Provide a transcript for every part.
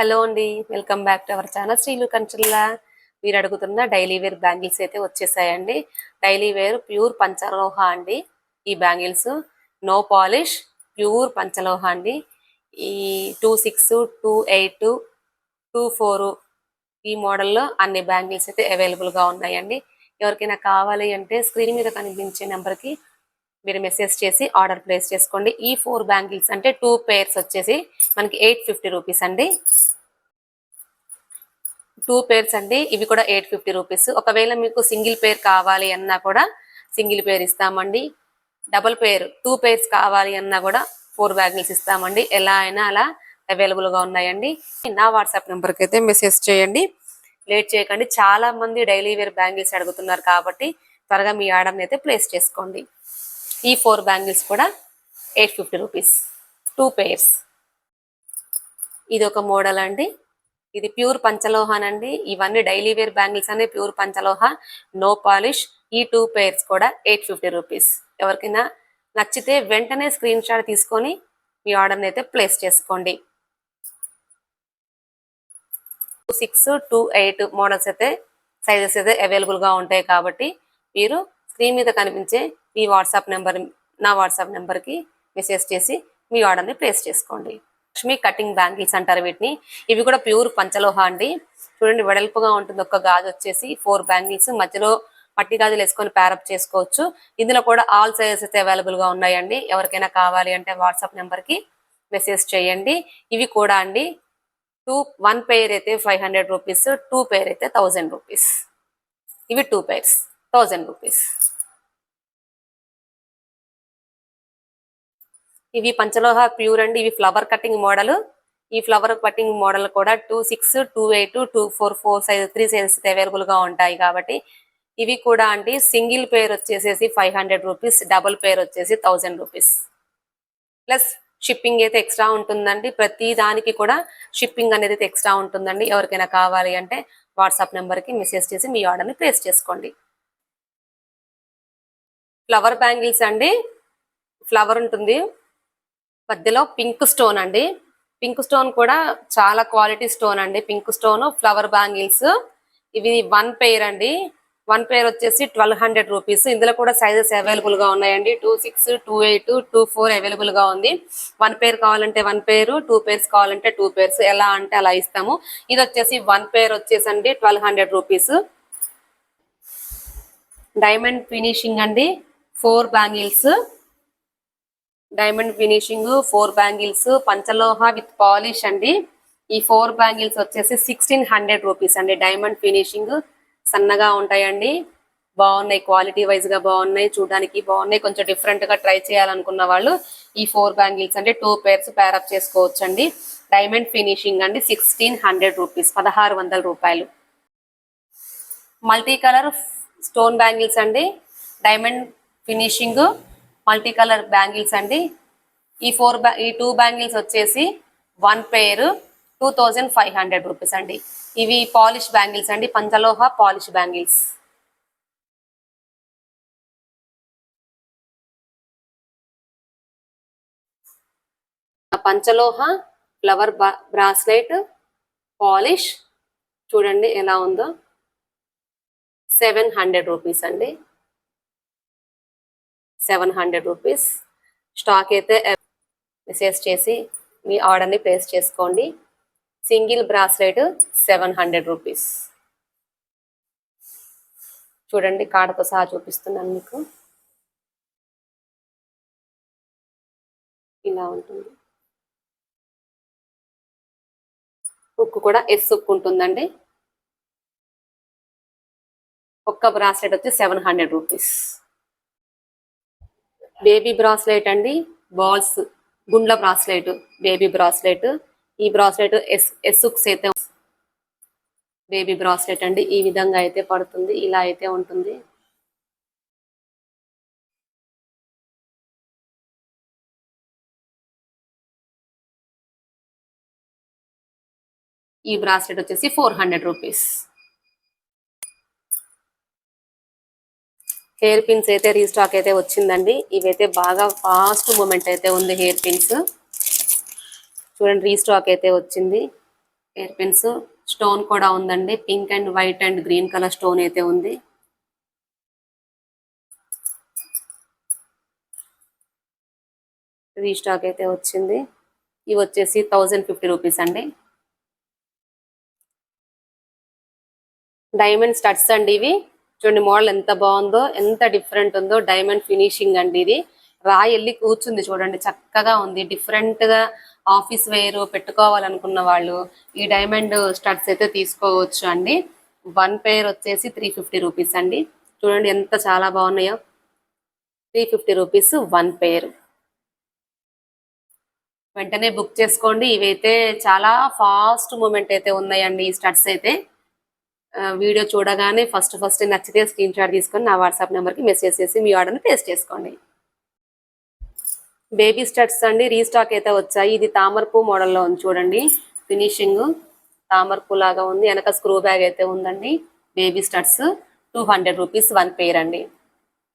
Hello అండి welcome back to our channel శ్రీలు కంచుల్లా. మీరు అడుగుతున్న డైలీ వేర్ బ్యాంగిల్స్ అయితే వచ్చేసాయండి. డైలీ వేర్ ప్యూర్ పంచలోహ అండి ఈ బ్యాంగిల్స్. నో పాలిష్ ప్యూర్ పంచలోహ అండి. ఈ two six two eight two four ఈ మోడల్లో అన్ని బ్యాంగిల్స్ అయితే అవైలబుల్గా ఉన్నాయండి. ఎవరికైనా కావాలి అంటే స్క్రీన్ మీద కనిపించే నెంబర్కి మీరు మెసేజ్ చేసి ఆర్డర్ ప్లేస్ చేసుకోండి. ఈ ఫోర్ బ్యాంగిల్స్ అంటే టూ పేర్స్ వచ్చేసి మనకి ఎయిట్ ఫిఫ్టీ రూపీస్ అండి. టూ పేర్స్ అండి. ఇవి కూడా ఎయిట్ ఫిఫ్టీ రూపీస్. ఒకవేళ మీకు సింగిల్ పేర్ కావాలి అన్నా కూడా సింగిల్ పేర్ ఇస్తామండి. డబుల్ పేర్ టూ పేర్స్ కావాలి అన్నా కూడా ఫోర్ బ్యాంగిల్స్ ఇస్తామండి. ఎలా అయినా అలా అవైలబుల్గా ఉన్నాయండి. నా వాట్సాప్ నెంబర్కి అయితే మెసేజ్ చేయండి. లేట్ చేయకండి. చాలా మంది డైలీ వేర్ బ్యాంగిల్స్ అడుగుతున్నారు కాబట్టి త్వరగా మీ ఆర్డర్ని అయితే ప్లేస్ చేసుకోండి. ఈ ఫోర్ బ్యాంగిల్స్ కూడా eight fifty rupees. Two pairs. ఇది ఒక మోడల్ అండి. ఇది ప్యూర్ పంచలోహన్ అండి ఇవన్నీ డైలీ వేర్ బ్యాంగిల్స్ అనే ప్యూర్ పంచలోహ నో పాలిష్. ఈ టూ పేర్స్ కూడా ఎయిట్ ఫిఫ్టీ రూపీస్. ఎవరికైనా నచ్చితే వెంటనే స్క్రీన్ షాట్ తీసుకొని మీ ఆర్డర్ని అయితే ప్లేస్ చేసుకోండి. Two six two eight models అయితే సైజెస్ అయితే అవైలబుల్గా ఉంటాయి కాబట్టి మీరు స్క్రీన్ మీద కనిపించే మీ వాట్సాప్ నెంబర్ నా వాట్సాప్ నెంబర్కి మెసేజ్ చేసి మీ ఆర్డర్ని ప్లేస్ చేసుకోండి. లక్ష్మి కటింగ్ బ్యాంగిల్స్ అంటారు వీటిని. ఇవి కూడా ప్యూర్ పంచలోహ అండి. చూడండి వెడల్పుగా ఉంటుంది ఒక గాజు వచ్చేసి ఫోర్ బ్యాంగిల్స్. మధ్యలో మట్టి గాజులు వేసుకొని ప్యారప్ చేసుకోవచ్చు. ఇందులో కూడా ఆల్ సైజెస్ అయితే అవైలబుల్గా ఉన్నాయండి. ఎవరికైనా కావాలి అంటే వాట్సాప్ నెంబర్కి మెసేజ్ చేయండి. ఇవి కూడా అండి. టూ వన్ పేర్ అయితే five hundred rupees two pair అయితే థౌజండ్ రూపీస్ ఇవి టూ పేర్స్ థౌజండ్ రూపీస్ ఇవి పంచలోహ ప్యూర్ అండి ఇవి ఫ్లవర్ కటింగ్ మోడల్ ఈ ఫ్లవర్ కటింగ్ మోడల్ కూడా two six two eight two four four size three sizes అవైలబుల్గా ఉంటాయి కాబట్టి ఇవి కూడా అండి సింగిల్ పేర్ వచ్చేసేసి five hundred rupees double pair వచ్చేసి థౌజండ్ రూపీస్ ప్లస్ షిప్పింగ్ అయితే ఎక్స్ట్రా ఉంటుందండి. ప్రతి దానికి కూడా షిప్పింగ్ అనేది అయితే ఎక్స్ట్రా ఉంటుందండి. ఎవరికైనా కావాలి అంటే వాట్సాప్ నెంబర్కి మెసేజ్ చేసి మీ ఆర్డర్ని ప్లేస్ చేసుకోండి. ఫ్లవర్ బ్యాంగిల్స్ అండి. ఫ్లవర్ ఉంటుంది. మధ్యలో పింక్ స్టోన్ అండి. పింక్ స్టోన్ కూడా చాలా క్వాలిటీ స్టోన్ అండి. Pink stone flower bangles. ఇవి వన్ పేర్ అండి. వన్ పేర్ వచ్చేసి ట్వెల్వ్ హండ్రెడ్ రూపీస్. ఇందులో కూడా సైజెస్ అవైలబుల్గా ఉన్నాయండి. Two six two eight two four అవైలబుల్గా ఉంది. వన్ పేర్ కావాలంటే వన్ పేరు టూ పేర్స్ కావాలంటే టూ పేర్స్. ఎలా అంటే అలా ఇస్తాము. ఇది వచ్చేసి వన్ పేర్ వచ్చేసండి twelve hundred rupees. Diamond finishing అండి. Four bangles. Diamond finishing four bangles పంచలోహ with polish అండి. ఈ ఫోర్ బ్యాంగిల్స్ వచ్చేసి సిక్స్టీన్ హండ్రెడ్ రూపీస్ అండి. డైమండ్ ఫినిషింగ్ సన్నగా ఉంటాయండి. బాగున్నాయి క్వాలిటీ వైజ్గా బాగున్నాయి చూడడానికి బాగున్నాయి. కొంచెం డిఫరెంట్గా ట్రై చేయాలనుకున్న వాళ్ళు ఈ ఫోర్ బ్యాంగిల్స్ అంటే టూ పేర్స్ పేరప్ చేసుకోవచ్చు అండి డైమండ్ ఫినిషింగ్ అండి సిక్స్టీన్ హండ్రెడ్ రూపీస్ పదహారు వందల రూపాయలు. మల్టీ కలర్ స్టోన్ బ్యాంగిల్స్ అండి. Diamond finishing multi colour bangles అండి. ఈ ఫోర్ ఈ టూ బ్యాంగిల్స్ వచ్చేసి one pair two thousand five hundred rupees అండి. ఇవి పాలిష్ బ్యాంగిల్స్ అండి పంచలోహ పాలిష్ బ్యాంగిల్స్. పంచలోహ ఫ్లవర్ బ్రాస్లెట్ పాలిష్ చూడండి ఎలా ఉందో. సెవెన్ హండ్రెడ్ రూపీస్ అండి. సెవెన్ హండ్రెడ్ రూపీస్ స్టాక్ అయితే మెసేజ్ చేసి మీ ఆర్డర్ని ప్లేస్ చేసుకోండి. Single bracelet seven hundred rupees. చూడండి కాడతో సహా చూపిస్తున్నాను మీకు. ఇలా ఉంటుంది. ఉక్కు కూడా ఎస్ ఉక్కు ఉంటుందండి. ఒక్క బ్రాస్లెట్ వచ్చి seven hundred rupees. Baby bracelet అండి బాల్స్ గుండ్ల బ్రాస్లెట్ బేబీ బ్రాస్లెట్. ఈ బ్రాస్లెట్ ఎస్ ఎస్సుక్స్ అయితే బేబీ బ్రాస్లెట్ అండి. ఈ విధంగా అయితే పడుతుంది ఇలా అయితే ఉంటుంది. ఈ బ్రాస్లెట్ వచ్చేసి four hundred rupees. Hair pins అయితే రీస్టాక్ అయితే వచ్చిందండి. ఇవైతే బాగా ఫాస్ట్ మూమెంట్ అయితే ఉంది హెయిర్ పిన్స్. చూడండి రీస్టాక్ అయితే వచ్చింది. హెయిర్ పిన్స్ స్టోన్ కూడా ఉందండి. Pink and white and green colour stone అయితే ఉంది. రీస్టాక్ అయితే వచ్చింది. ఇవి వచ్చేసి థౌజండ్ ఫిఫ్టీ రూపీస్ అండి. డైమండ్ స్టడ్స్ అండి ఇవి. చూడండి మోడల్ ఎంత బాగుందో ఎంత డిఫరెంట్ ఉందో డైమండ్ ఫినిషింగ్ అండి ఇది. రాయి వెళ్ళి కూర్చుంది చూడండి చక్కగా ఉంది. డిఫరెంట్గా ఆఫీస్ వేర్ పెట్టుకోవాలనుకున్న వాళ్ళు ఈ డైమండ్ స్టడ్స్ అయితే తీసుకోవచ్చు అండి. వన్ పేర్ వచ్చేసి త్రీ ఫిఫ్టీ రూపీస్ అండి. చూడండి ఎంత చాలా బాగున్నాయో. Three fifty rupees one pair వెంటనే బుక్ చేసుకోండి. ఇవైతే చాలా ఫాస్ట్ మూమెంట్ అయితే ఉన్నాయండి ఈ స్టడ్స్ అయితే. వీడియో చూడగానే ఫస్ట్ ఫస్ట్ నచ్చితే స్క్రీన్ షాట్ తీసుకొని నా వాట్సాప్ నెంబర్కి మెసేజ్ చేసి మీ ఆర్డర్ని ప్లేస్ చేసుకోండి. బేబీ స్టడ్స్ అండి రీస్టాక్ అయితే వచ్చాయి. ఇది తామరపు మోడల్లో ఉంది చూడండి. ఫినిషింగ్ తామరపు లాగా ఉంది. వెనక స్క్రూ బ్యాగ్ అయితే ఉందండి. Baby studs two hundred rupees one pair అండి.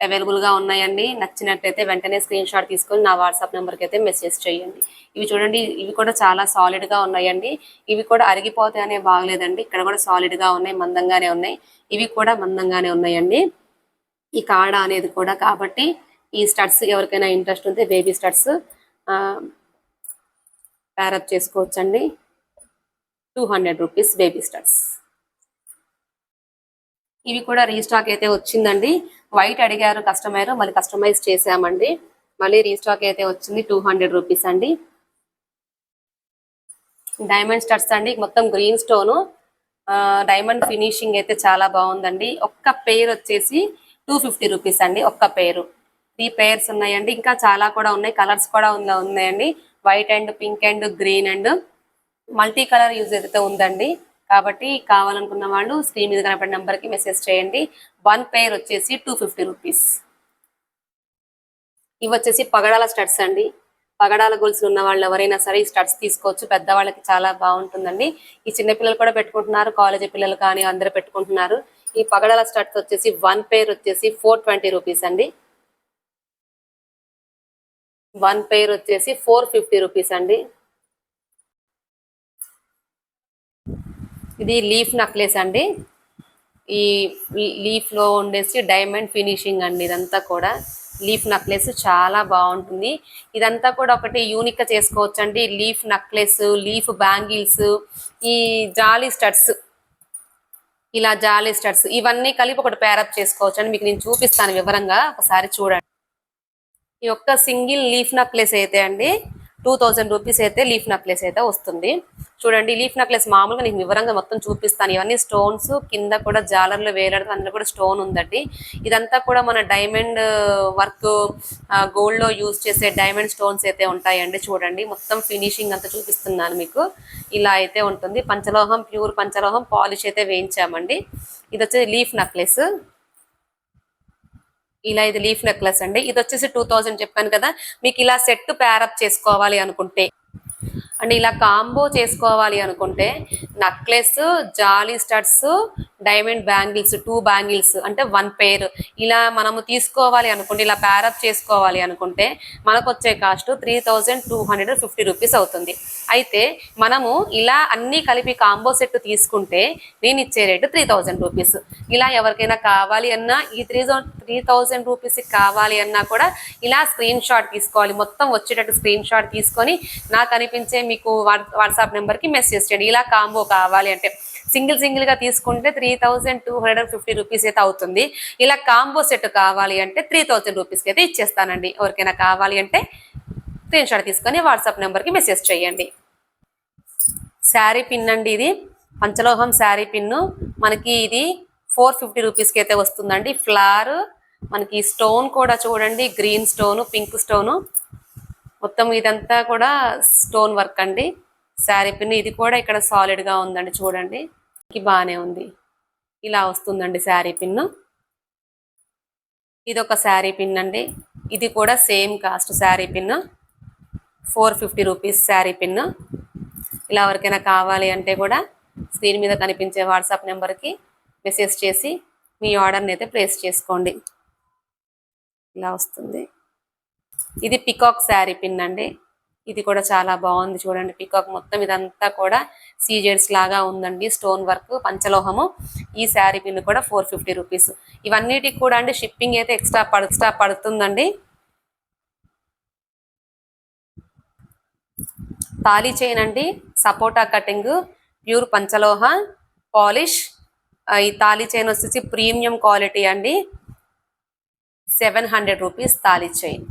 అవైలబుల్గా ఉన్నాయండి. నచ్చినట్టయితే వెంటనే స్క్రీన్ షాట్ తీసుకొని నా వాట్సాప్ నెంబర్కి అయితే మెసేజ్ చేయండి. ఇవి చూడండి ఇవి కూడా చాలా సాలిడ్గా ఉన్నాయండి. ఇవి కూడా అరిగిపోతాయి బాగలేదండి. ఇక్కడ కూడా సాలిడ్గా ఉన్నాయి మందంగానే ఉన్నాయి. ఇవి కూడా మందంగానే ఉన్నాయండి. ఈ కాడ అనేది కూడా కాబట్టి ఈ స్టడ్స్ ఎవరికైనా ఇంట్రెస్ట్ ఉంటే బేబీ స్టడ్స్ ప్యారప్ చేసుకోవచ్చండి. Two hundred rupees baby studs ఇవి కూడా రీస్టాక్ అయితే వచ్చిందండి. వైట్ అడిగారు కస్టమర్ మళ్ళీ కస్టమైజ్ చేసామండి మళ్ళీ రీస్టాక్ అయితే వచ్చింది టూ హండ్రెడ్ రూపీస్ అండి. డైమండ్ స్టడ్స్ అండి మొత్తం గ్రీన్ స్టోన్ డైమండ్ ఫినిషింగ్ అయితే చాలా బాగుందండి. ఒక్క పేర్ వచ్చేసి టూ ఫిఫ్టీ రూపీస్ అండి ఒక్క పేరు త్రీ పేర్స్ ఉన్నాయండి ఇంకా చాలా కూడా ఉన్నాయి కలర్స్ కూడా ఉన్నాయండి. White and pink and green and multi colour use అయితే ఉందండి. కాబట్టి కావాలనుకున్న వాళ్ళు స్క్రీన్ మీద కనపడే నెంబర్కి మెసేజ్ చేయండి. వన్ పేర్ వచ్చేసి టూ ఫిఫ్టీ రూపీస్. ఇవి వచ్చేసి పగడాల స్టడ్స్ అండి. పగడాల గొలుసు ఉన్న వాళ్ళు ఎవరైనా సరే ఈ స్టడ్స్ తీసుకోవచ్చు. పెద్దవాళ్ళకి చాలా బాగుంటుందండి. ఈ చిన్న పిల్లలు కూడా పెట్టుకుంటున్నారు. కాలేజీ పిల్లలు కానీ అందరూ పెట్టుకుంటున్నారు. ఈ పగడాల స్టడ్స్ వచ్చేసి వన్ పేర్ వచ్చేసి ఫోర్ ట్వంటీ రూపీస్ అండి. వన్ పేర్ వచ్చేసి ఫోర్ ఫిఫ్టీ రూపీస్ అండి. ఇది లీఫ్ నక్లెస్ అండి. ఈ లీఫ్లో ఉండేసి డైమండ్ ఫినిషింగ్ అండి ఇదంతా కూడా. లీఫ్ నక్లెస్ చాలా బాగుంటుంది. ఇదంతా కూడా ఒకటి యూనిక్ చేసుకోవచ్చు అండి లీఫ్ నక్లెస్ లీఫ్ బ్యాంగిల్స్ ఈ జాలీ స్టడ్స్. ఇలా జాలీ స్టడ్స్. ఇవన్నీ కలిపి ఒకటి పేరప్ చేసుకోవచ్చు అండి మీకు నేను చూపిస్తాను వివరంగా. ఒకసారి చూడండి. ఈ ఒక్క సింగిల్ లీఫ్ నక్లెస్ అయితే అండి టూ థౌజండ్ రూపీస్ అయితే లీఫ్ నక్లెస్ అయితే వస్తుంది. చూడండి లీఫ్ నక్లెస్ మామూలుగా నేను వివరంగా మొత్తం చూపిస్తాను. ఇవన్నీ స్టోన్స్ కింద కూడా జాలర్లు వేలాడుతూ అందులో కూడా స్టోన్ ఉందండి. ఇదంతా కూడా మన డైమండ్ వర్క్ గోల్డ్లో యూజ్ చేసే డైమండ్ స్టోన్స్ అయితే ఉంటాయండి చూడండి. మొత్తం ఫినిషింగ్ అంతా చూపిస్తున్నాను మీకు. ఇలా అయితే ఉంటుంది. పంచలోహం ప్యూర్ పంచలోహం పాలిష్ అయితే వేయించామండి. ఇది వచ్చేది లీఫ్ నక్లెస్. ఇలా ఇది లీఫ్ నెక్లెస్ అండి. ఇది వచ్చేసి టూ థౌజండ్ చెప్పాను కదా మీకు ఇలా సెట్ ప్యారప్ చేసుకోవాలి అనుకుంటే. అండ్ ఇలా కాంబో చేసుకోవాలి అనుకుంటే నక్లెస్ జాలీ studs diamond bangles two bangles అంటే వన్ పేర్. ఇలా మనము తీసుకోవాలి అనుకుంటే ఇలా ప్యారప్ చేసుకోవాలి అనుకుంటే మనకు వచ్చే cost three thousand two hundred fifty rupees అవుతుంది. అయితే మనము ఇలా అన్నీ కలిపి కాంబో సెట్ తీసుకుంటే నేను ఇచ్చే రేటు త్రీ థౌజండ్ రూపీస్ ఇలా ఎవరికైనా కావాలి అన్నా ఈ త్రీ త్రీ థౌజండ్ రూపీస్ కావాలి అన్నా కూడా ఇలా స్క్రీన్ షాట్ తీసుకోవాలి. మొత్తం వచ్చేటట్టు స్క్రీన్ షాట్ తీసుకొని నాకు అనిపించే మీకు వాట్సాప్ నెంబర్కి మెసేజ్ చేయండి. ఇలా కాంబో కావాలి అంటే సింగిల్ సింగిల్గా తీసుకుంటే three thousand two hundred and fifty rupees అయితే అవుతుంది. ఇలా కాంబో సెట్ కావాలి అంటే త్రీ థౌజండ్ రూపీస్కి అయితే ఇచ్చేస్తానండి. ఎవరికైనా కావాలి అంటే స్క్రీన్ షాట్ తీసుకొని వాట్సాప్ నెంబర్కి మెసేజ్ చేయండి. శారీ పిన్ అండి ఇది. పంచలోహం శారీ పిన్ను. మనకి ఇది ఫోర్ ఫిఫ్టీ రూపీస్కి అయితే వస్తుందండి. ఫ్లవర్ మనకి స్టోన్ కూడా చూడండి. Green stone pink stone. మొత్తం ఇదంతా కూడా స్టోన్ వర్క్ అండి. శారీ పిన్ ఇది కూడా ఇక్కడ సాలిడ్గా ఉందండి చూడండి. ఇది బాగానే ఉంది. ఇలా వస్తుందండి శారీ పిన్ ఇది ఒక శారీ పిన్ అండి. ఇది కూడా same cost sari pin four fifty rupees sari pin ఇలా ఎవరికైనా కావాలి అంటే కూడా స్క్రీన్ మీద కనిపించే వాట్సాప్ నెంబర్కి మెసేజ్ చేసి మీ ఆర్డర్ని అయితే ప్లేస్ చేసుకోండి. ఇలా వస్తుంది. ఇది పికాక్ శారీ పిన్ అండి. ఇది కూడా చాలా బాగుంది చూడండి. పికాక్ మొత్తం ఇదంతా కూడా సీజెడ్స్ లాగా ఉందండి. స్టోన్ వర్క్ పంచలోహము. ఈ శారీ పిన్ కూడా ఫోర్ ఫిఫ్టీ రూపీస్ ఇవన్నిటికి కూడా అండి షిప్పింగ్ అయితే ఎక్స్ట్రా పడు ఎక్స్ట్రా పడుతుందండి. తాళీ చైన్ అండి. సపోటా కటింగ్ ప్యూర్ పంచలోహ పాలిష్ ఈ తాళీ చైన్ వచ్చేసి ప్రీమియం క్వాలిటీ అండి. సెవెన్ హండ్రెడ్ రూపీస్ తాళీ చైన్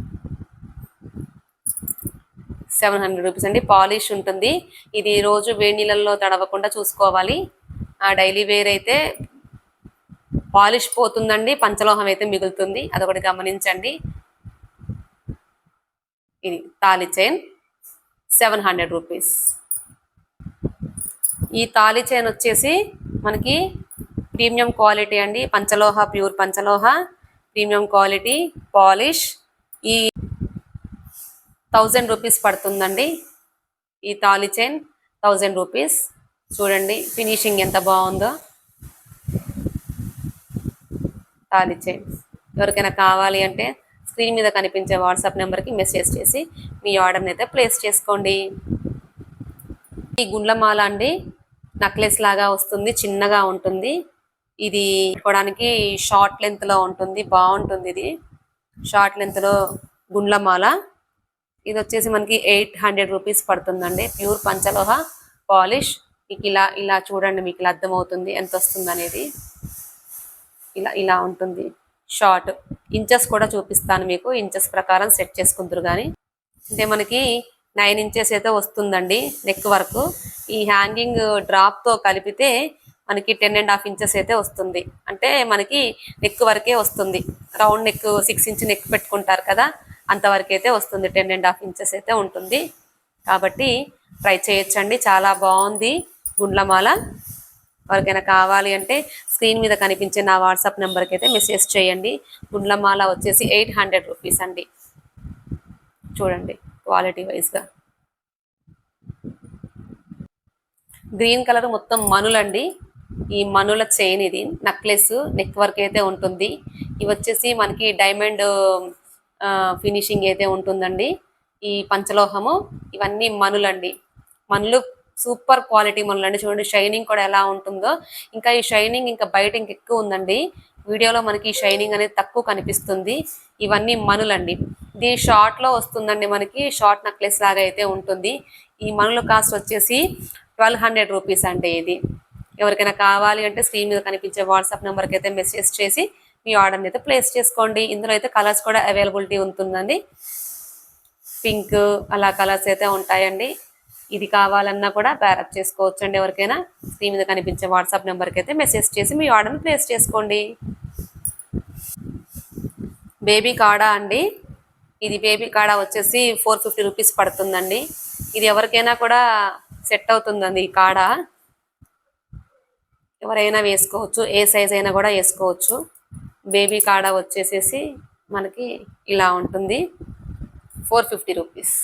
సెవెన్ హండ్రెడ్ రూపీస్ అండి. పాలిష్ ఉంటుంది. ఇది రోజు వేడి నీళ్ళల్లో తడవకుండా చూసుకోవాలి. ఆ డైలీ వేర్ అయితే పాలిష్ పోతుందండి. పంచలోహం అయితే మిగులుతుంది. అదొకటి గమనించండి. ఇది తాళి చైన్ సెవెన్ హండ్రెడ్ రూపీస్. ఈ తాళి చైన్ వచ్చేసి మనకి ప్రీమియం క్వాలిటీ అండి. పంచలోహ ప్యూర్ పంచలోహ ప్రీమియం క్వాలిటీ పాలిష్. ఈ థౌజండ్ రూపీస్ పడుతుందండి. ఈ తాళి చైన్ థౌజండ్ రూపీస్. చూడండి ఫినిషింగ్ ఎంత బాగుందో. తాళి చైన్. ఎవరికైనా కావాలి అంటే స్క్రీన్ మీద కనిపించే వాట్సాప్ నెంబర్కి మెసేజ్ చేసి మీ ఆర్డర్ని అయితే ప్లేస్ చేసుకోండి. ఈ గుండ్లమాల అండి నక్లెస్ లాగా వస్తుంది చిన్నగా ఉంటుంది. ఇది పెట్టుకోవడానికి షార్ట్ లెంత్లో ఉంటుంది బాగుంటుంది ఇది. షార్ట్ లెంత్లో గుండ్లమాల. ఇది వచ్చేసి మనకి ఎయిట్ హండ్రెడ్ రూపీస్ పడుతుందండి. ప్యూర్ పంచలోహ పాలిష్. మీకు ఇలా ఇలా చూడండి మీకు ఇలా అర్థమవుతుంది ఎంత వస్తుంది అనేది ఇలా ఇలా ఉంటుంది. షార్ట్. ఇంచెస్ కూడా చూపిస్తాను మీకు. ఇంచెస్ ప్రకారం సెట్ చేసుకుందరు కానీ అంటే మనకి నైన్ ఇంచెస్ అయితే వస్తుందండి నెక్ వరకు. ఈ హ్యాంగింగ్ డ్రాప్తో కలిపితే మనకి టెన్ అండ్ హాఫ్ ఇంచెస్ అయితే వస్తుంది. అంటే మనకి నెక్ వరకే వస్తుంది. Round neck six inch neck పెట్టుకుంటారు కదా అంతవరకు అయితే వస్తుంది. టెన్ అండ్ హాఫ్ ఇంచెస్ అయితే ఉంటుంది. కాబట్టి ట్రై చేయొచ్చండి. చాలా బాగుంది గుండ్లమాల. ఎవరికైనా కావాలి అంటే స్క్రీన్ మీద కనిపించే నా వాట్సాప్ నెంబర్కి అయితే మెసేజ్ చేయండి. గుండ్లమాల వచ్చేసి ఎయిట్ హండ్రెడ్ రూపీస్ అండి. చూడండి క్వాలిటీ వైజ్గా. గ్రీన్ కలర్ మొత్తం మనులండి. ఈ మనుల చైన్ ఇది నెక్లెస్ నెక్ వర్క్ అయితే ఉంటుంది. ఇవి వచ్చేసి మనకి డైమండ్ ఫినిషింగ్ అయితే ఉంటుందండి. ఈ పంచలోహము ఇవన్నీ మనులండి. మనులు సూపర్ క్వాలిటీ మనులు అండి చూడండి షైనింగ్ కూడా ఎలా ఉంటుందో. ఇంకా ఈ షైనింగ్ ఇంకా బయట ఇంక ఎక్కువ ఉందండి. వీడియోలో మనకి ఈ షైనింగ్ అనేది తక్కువ కనిపిస్తుంది. ఇవన్నీ మనులండి. ఇది షార్ట్లో వస్తుందండి మనకి. షార్ట్ నెక్లెస్ లాగా అయితే ఉంటుంది. ఈ మనుల కాస్ట్ వచ్చేసి ట్వెల్వ్ హండ్రెడ్ రూపీస్ అండి ఇది. ఎవరికైనా కావాలి అంటే స్క్రీన్ మీద కనిపించే వాట్సాప్ నెంబర్కి అయితే మెసేజ్ చేసి మీ ఆర్డర్ని అయితే ప్లేస్ చేసుకోండి. ఇందులో అయితే కలర్స్ కూడా అవైలబిలిటీ ఉంటుందండి. పింక్ అలా కలర్స్ అయితే ఉంటాయండి. ఇది కావాలన్నా కూడా బ్యారప్ చేసుకోవచ్చు అండి ఎవరికైనా. స్క్రీన్ మీద కనిపించే వాట్సాప్ నెంబర్కి అయితే మెసేజ్ చేసి మీ ఆర్డర్ని ప్లేస్ చేసుకోండి. బేబీ కాడా అండి? ఇది బేబీ కాడా వచ్చేసి ఫోర్ ఫిఫ్టీ రూపీస్ పడుతుందండి. ఇది ఎవరికైనా కూడా సెట్ అవుతుందండి ఈ కాడ. ఎవరైనా వేసుకోవచ్చు. ఏ సైజ్ అయినా కూడా వేసుకోవచ్చు. బేబీ కాడ వచ్చేసేసి మనకి ఇలా ఉంటుంది. ఫోర్ ఫిఫ్టీ రూపీస్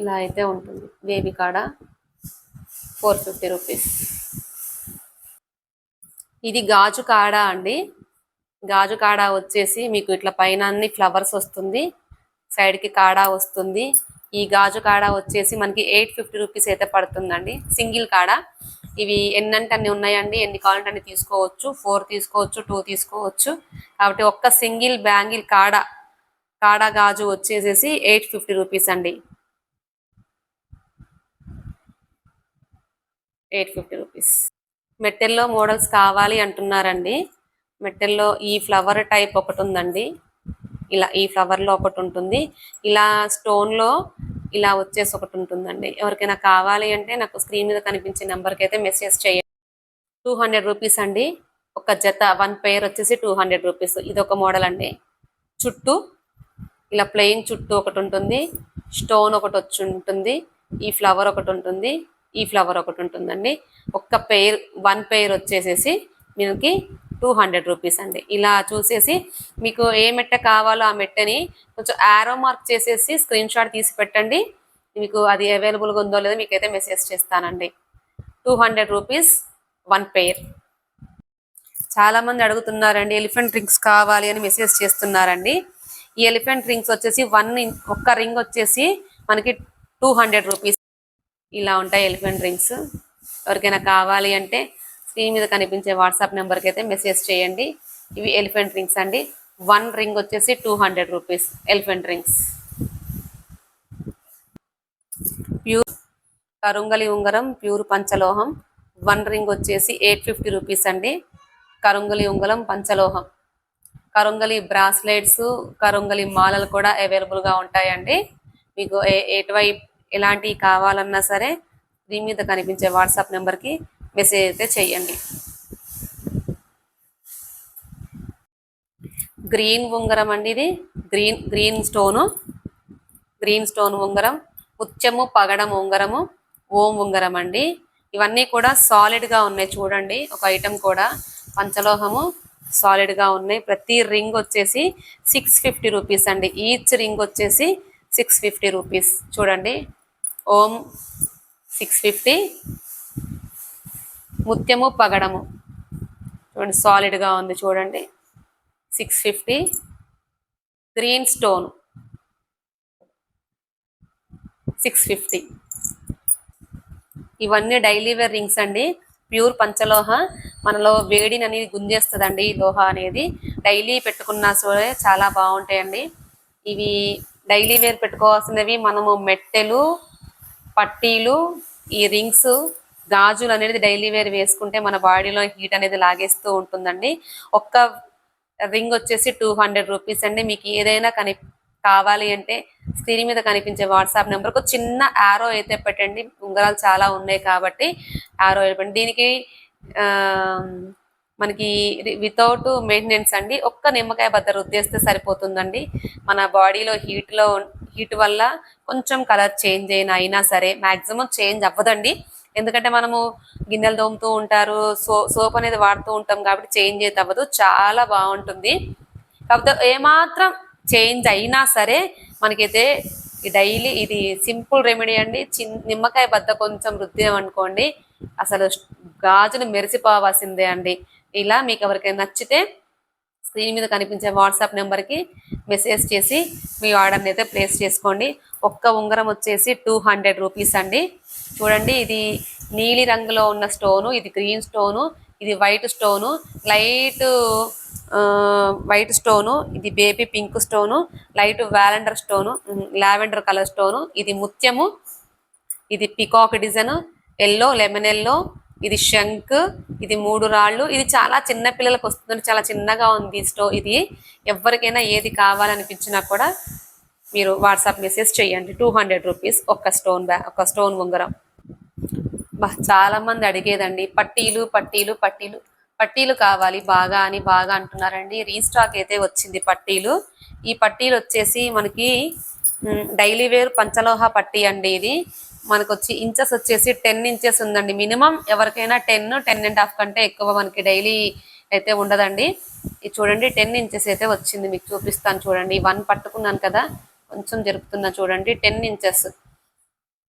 ఇలా అయితే ఉంటుంది. బేబీ కాడ ఫోర్ ఫిఫ్టీ రూపీస్ ఇది గాజు కాడ అండి. గాజు కాడ వచ్చేసి మీకు ఇట్లా పైన అన్ని ఫ్లవర్స్ వస్తుంది. సైడ్కి కాడ వస్తుంది. ఈ గాజు కాడ వచ్చేసి మనకి ఎయిట్ ఫిఫ్టీ రూపీస్ అయితే పడుతుందండి. సింగిల్ కాడ. ఇవి ఎన్నంటే అన్ని ఉన్నాయండి. ఎన్ని కావాలంటే అన్ని తీసుకోవచ్చు. ఫోర్ తీసుకోవచ్చు టూ తీసుకోవచ్చు. కాబట్టి ఒక్క సింగిల్ బ్యాంగిల్ కాడ కాడ గాజు వచ్చేసేసి ఎయిట్ ఫిఫ్టీ రూపీస్ అండి. ఎయిట్ ఫిఫ్టీ రూపీస్ మెట్టెల్లో మోడల్స్ కావాలి అంటున్నారండి. మెట్టెల్లో ఈ ఫ్లవర్ టైప్ ఒకటి ఉందండి. ఇలా ఈ ఫ్లవర్లో ఒకటి ఉంటుంది. ఇలా స్టోన్లో ఇలా వచ్చేసి ఒకటి ఉంటుందండి. ఎవరికైనా కావాలి అంటే నాకు స్క్రీన్ మీద కనిపించే నెంబర్కి అయితే మెసేజ్ చేయండి. టూ హండ్రెడ్ రూపీస్ అండి. ఒక జత వన్ పేర్ వచ్చేసి టూ హండ్రెడ్ రూపీస్ ఇది ఒక మోడల్ అండి. చుట్టూ ఇలా ప్లెయిన్ చుట్టూ ఒకటి ఉంటుంది. స్టోన్ ఒకటి వచ్చి ఉంటుంది. ఈ ఫ్లవర్ ఒకటి ఉంటుంది. ఈ ఫ్లవర్ ఒకటి ఉంటుందండి. ఒక్క పెయిర్ వన్ పెయిర్ వచ్చేసేసి మనకి టూ హండ్రెడ్ రూపీస్ అండి. ఇలా చూసేసి మీకు ఏ మెట్ట కావాలో ఆ మెట్టని కొంచెం యారో మార్క్ చేసేసి స్క్రీన్ షాట్ తీసి పెట్టండి. మీకు అది అవైలబుల్గా ఉందో లేదో మీకైతే మెసేజ్ చేస్తానండి. Two hundred rupees one pair చాలా మంది అడుగుతున్నారండి ఎలిఫెంట్ రింగ్స్ కావాలి అని మెసేజ్ చేస్తున్నారండి. ఈ ఎలిఫెంట్ రింగ్స్ వచ్చేసి వన్ ఒక్క రింగ్ వచ్చేసి మనకి టూ హండ్రెడ్ రూపీస్. ఇలా ఉంటాయి ఎలిఫెంట్ రింగ్స్ ఎవరికైనా కావాలి అంటే స్క్రీన్ మీద కనిపించే వాట్సాప్ నెంబర్కి అయితే మెసేజ్ చేయండి. ఇవి ఎలిఫెంట్ రింగ్స్ అండి. వన్ రింగ్ వచ్చేసి two hundred rupees elephant rings. Pure కరుంగలి ఉంగరం ప్యూర్ పంచలోహం. వన్ రింగ్ వచ్చేసి ఎయిట్ ఫిఫ్టీ రూపీస్ అండి. కరుంగలి ఉంగరం పంచలోహం. కరుంగలి బ్రాస్లెట్స్ కరుంగలి మాలలు కూడా అవైలబుల్గా ఉంటాయండి. మీకు ఏ- ఎలాంటివి కావాలన్నా సరే దీని మీద కనిపించే వాట్సాప్ నెంబర్కి మెసేజ్ అయితే చేయండి. గ్రీన్ ఉంగరం అండి ఇది. Green green stone. Green stone ఉంగరం. ఉచ్చము పగడం ఉంగరము ఓం ఉంగరం అండి. ఇవన్నీ కూడా సాలిడ్గా ఉన్నాయి చూడండి. ఒక ఐటెం కూడా. పంచలోహము సాలిడ్గా ఉన్నాయి. ప్రతి రింగ్ వచ్చేసి సిక్స్ ఫిఫ్టీ రూపీస్ అండి. ఈచ్ రింగ్ వచ్చేసి సిక్స్ ఫిఫ్టీ రూపీస్ చూడండి. ఓం సిక్స్ ఫిఫ్టీ ముత్యము పగడము. చూడండి సాలిడ్గా ఉంది చూడండి. Six fifty green stone six fifty ఇవన్నీ డైలీ వేర్ రింగ్స్ అండి. ప్యూర్ పంచలోహ. మనలో వేడిని అనేది గుంజేస్తుందండి ఈ లోహ అనేది. డైలీ పెట్టుకున్నా సరే చాలా బాగుంటాయండి. ఇవి డైలీ వేర్ పెట్టుకోవాల్సినవి మనము మెట్టెలు పట్టీలు ఈ రింగ్స్ గాజులు అనేది డైలీ వేర్ వేసుకుంటే మన బాడీలో హీట్ అనేది లాగేస్తూ ఉంటుందండి. ఒక్క రింగ్ వచ్చేసి టూ హండ్రెడ్ రూపీస్ అండి. మీకు ఏదైనా కని కావాలి అంటే స్క్రీన్ మీద కనిపించే వాట్సాప్ నెంబర్కు చిన్న యారో అయితే పెట్టండి. ఉంగరాలు చాలా ఉన్నాయి కాబట్టి యారో పెట్టండి. దీనికి మనకి వితౌట్ మెయింటెనెన్స్ అండి. ఒక్క నిమ్మకాయ బద్ద రుద్దేస్తే సరిపోతుందండి. మన బాడీలో హీట్లో హీట్ వల్ల కొంచెం కలర్ చేంజ్ అయినా అయినా సరే మ్యాక్సిమం చేంజ్ అవ్వదండి. ఎందుకంటే మనము గిన్నెలు తోముతూ ఉంటారు సో సోప్ అనేది వాడుతూ ఉంటాం కాబట్టి చేంజ్ అయితే అవ్వదు. చాలా బాగుంటుంది. కాకపోతే ఏమాత్రం చేంజ్ అయినా సరే మనకైతే డైలీ ఇది సింపుల్ రెమెడీ అండి. చిన్ నిమ్మకాయ బద్ద కొంచెం రుద్దినాం అనుకోండి అసలు గాజులు మెరిసిపోవాల్సిందే అండి. ఇలా మీకు ఎవరికైనా నచ్చితే స్క్రీన్ మీద కనిపించే వాట్సాప్ నెంబర్కి మెసేజ్ చేసి మీ ఆర్డర్ని అయితే ప్లేస్ చేసుకోండి. ఒక్క ఉంగరం వచ్చేసి టూ హండ్రెడ్ రూపీస్ అండి. చూడండి ఇది నీలి రంగులో ఉన్న స్టోను ఇది గ్రీన్ స్టోను ఇది white stone light white stone ఇది baby pink stone light lavender stone lavender colour stone ఇది ముత్యము ఇది peacock design yellow lemon yellow ఇది శంక్ ఇది మూడు రాళ్ళు ఇది చాలా చిన్న పిల్లలకు వస్తుంది చాలా చిన్నగా ఉంది ఈ స్టో ఇది. ఎవరికైనా ఏది కావాలనిపించినా కూడా మీరు వాట్సాప్ మెసేజ్ చేయండి టూ హండ్రెడ్ రూపీస్ ఒక్క స్టోన్ బ్యా ఒక స్టోన్ ఉంగరం. బా చాలా మంది అడిగేదండి పట్టీలు పట్టీలు పట్టీలు పట్టీలు కావాలి బాగా అని బాగా అంటున్నారండి. రీస్టాక్ అయితే వచ్చింది పట్టీలు. ఈ పట్టీలు వచ్చేసి మనకి డైలీ వేర్ పంచలోహ పట్టీ అండి ఇది. మనకు వచ్చి ఇంచెస్ వచ్చేసి టెన్ ఇంచెస్ ఉందండి. మినిమం ఎవరికైనా టెన్ టెన్ అండ్ హాఫ్ కంటే ఎక్కువ మనకి డైలీ అయితే ఉండదండి. ఇది చూడండి టెన్ ఇంచెస్ అయితే వచ్చింది. మీకు చూపిస్తాను చూడండి. వన్ పట్టుకున్నాను కదా కొంచెం జరుపుతున్నా చూడండి. Ten inches.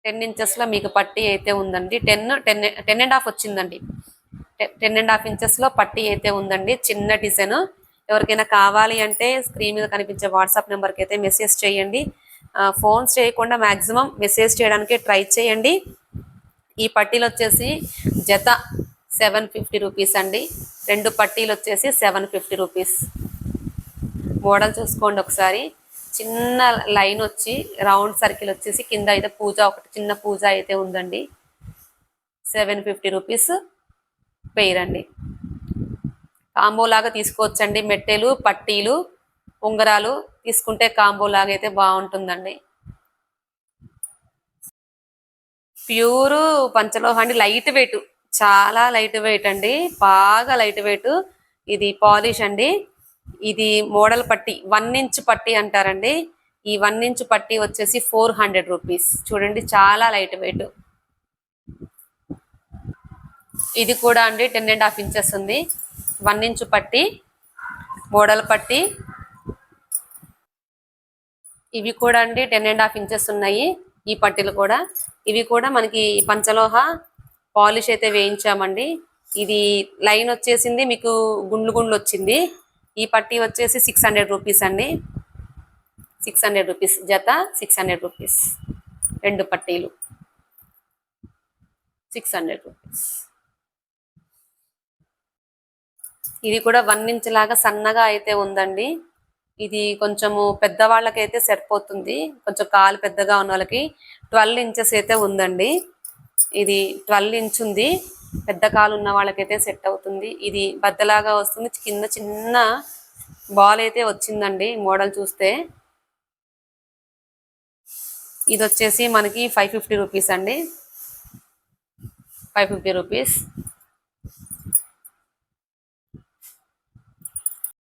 టెన్ ఇంచెస్లో మీకు పట్టీ అయితే ఉందండి. Ten ten ten and half వచ్చిందండి. టెన్ అండ్ హాఫ్ ఇంచెస్లో పట్టీ అయితే ఉందండి. చిన్న డిజైన్. ఎవరికైనా కావాలి అంటే స్క్రీన్ మీద కనిపించే వాట్సాప్ నెంబర్కి అయితే మెసేజ్ చేయండి. ఫోన్స్ చేయకుండా మాక్సిమం మెసేజ్ చేయడానికి ట్రై చేయండి. ఈ పట్టీలు వచ్చేసి జత సెవెన్ ఫిఫ్టీ రూపీస్ అండి. రెండు పట్టీలు వచ్చేసి సెవెన్ ఫిఫ్టీ రూపీస్. మోడల్ చూసుకోండి ఒకసారి. చిన్న లైన్ వచ్చి రౌండ్ సర్కిల్ వచ్చేసి కింద అయితే పూజ ఒకటి చిన్న పూజ అయితే ఉందండి. సెవెన్ ఫిఫ్టీ రూపీస్ వేయరండి కాంబో లాగా తీసుకోవచ్చండి. మెట్టెలు పట్టీలు ఉంగరాలు తీసుకుంటే కాంబోలాగా అయితే బాగుంటుందండి. ప్యూర్ పంచలోహ అండి. లైట్ వెయిట్ చాలా లైట్ వెయిట్ అండి. బాగా లైట్ వెయిట్. ఇది పాలిష్ అండి. ఇది మోడల్ పట్టి వన్ ఇంచ్ పట్టి అంటారండి. ఈ వన్ ఇంచ్ పట్టి వచ్చేసి ఫోర్ హండ్రెడ్ రూపీస్ చూడండి చాలా లైట్ వెయిట్ ఇది కూడా అండి టెన్ అండ్ హాఫ్ ఇంచెస్ ఉంది. వన్ ఇంచ్ పట్టి మోడల్ పట్టి. ఇవి కూడా అండి టెన్ అండ్ హాఫ్ ఇంచెస్ ఉన్నాయి ఈ పట్టీలు కూడా. ఇవి కూడా మనకి పంచలోహ పాలిష్ అయితే వేయించామండి. ఇది లైన్ వచ్చేసింది మీకు గుండ్లు గుండ్లు వచ్చింది. ఈ పట్టీ వచ్చేసి సిక్స్ హండ్రెడ్ రూపీస్ అండి. సిక్స్ హండ్రెడ్ రూపీస్ జత సిక్స్ హండ్రెడ్ రూపీస్ రెండు పట్టీలు. Six hundred rupees. ఇది కూడా వన్ ఇంచ్ లాగా సన్నగా అయితే ఉందండి. ఇది కొంచెము పెద్దవాళ్ళకైతే సరిపోతుంది. కొంచెం కాలు పెద్దగా ఉన్న వాళ్ళకి ట్వెల్వ్ ఇంచెస్ అయితే ఉందండి. ఇది ట్వెల్వ్ ఇంచ్ ఉంది. పెద్ద కాలు ఉన్న వాళ్ళకైతే సెట్ అవుతుంది. ఇది బద్దలాగా వస్తుంది. కింద చిన్న బాల్ అయితే వచ్చిందండి మోడల్ చూస్తే. ఇది వచ్చేసి మనకి ఫైవ్ ఫిఫ్టీ రూపీస్ అండి. Five fifty rupees